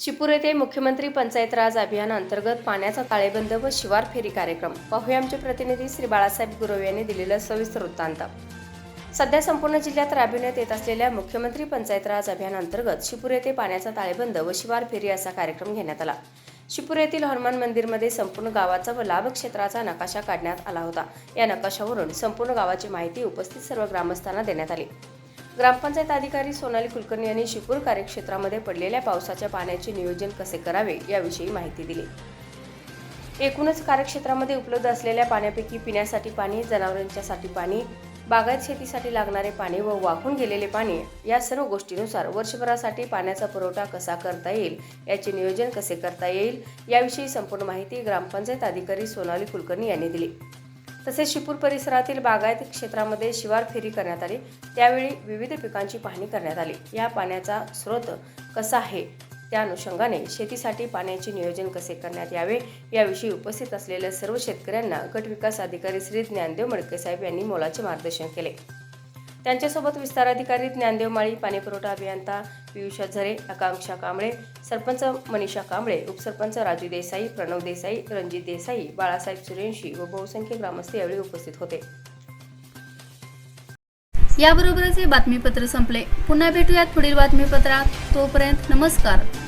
शिपूर येथे मुख्यमंत्री पंचायत राज अभियानाअंतर्गत पाण्याचा ताळेबंद व शिवार फेरी कार्यक्रम. पाहूया आमचे प्रतिनिधी श्री बाळासाहेब गुरव यांनी दिलेला सविस्तर वृत्तांत. सध्या संपूर्ण जिल्ह्यात राबविण्यात येत असलेल्या मुख्यमंत्री पंचायत राज अभियानाअंतर्गत शिपूर येथे पाण्याचा ताळेबंद व शिवार फेरी असा कार्यक्रम घेण्यात आला. शिपूर येथील हनुमान मंदिरमध्ये संपूर्ण गावाचा व लाभ क्षेत्राचा नकाशा काढण्यात आला होता. या नकाशावरून संपूर्ण गावाची माहिती उपस्थित सर्व ग्रामस्थांना देण्यात आली. ग्रामपंचायत अधिकारी सोनाली कुलकर्णी यांनी शिपूर कार्यक्षेत्रामध्ये पडलेल्या पावसाच्या पाण्याचे नियोजन कसे करावे याविषयी माहिती दिली. एकूणच कार्यक्षेत्रामध्ये उपलब्ध असलेल्या पाण्यापैकी पिण्यासाठी पाणी जनावरांच्यासाठी पाणी बागायत शेतीसाठी लागणारे पाणी व वाहून गेलेले पाणी या सर्व गोष्टीनुसार वर्षभरासाठी पाण्याचा पुरवठा कसा करता येईल याचे नियोजन कसे करता येईल याविषयी संपूर्ण माहिती ग्रामपंचायत अधिकारी सोनाली कुलकर्णी यांनी दिली. तसेच शिपूर परिसरातील बागायत क्षेत्रामध्ये शिवार फेरी करण्यात आली. त्यावेळी विविध पिकांची पाहणी करण्यात आली. या पाण्याचा स्रोत कसा आहे? त्या अनुषंगाने शेतीसाठी पाण्याचे नियोजन कसे करण्यात यावे? याविषयी उपस्थित असलेल्या सर्व शेतकऱ्यांना गट विकास अधिकारी श्री ज्ञानदेव मडके साहेब यांनी मोलाचे मार्गदर्शन केले. त्यांच्यासोबत विस्तार अधिकारी ज्ञानदेव माळी पाणीपुरवठा अभियंता पियुष झरे आकांक्षा कांबळे सरपंच मनीषा कांबळे उपसरपंच राजू देसाई प्रणव देसाई रणजित देसाई बाळासाहेब सूर्यवंशी व बहुसंख्य ग्रामस्थ यावेळी उपस्थित होते. याबरोबरच हे बातमीपत्र संपले. पुन्हा भेटूयात पुढील बातमीपत्रात. तोपर्यंत नमस्कार.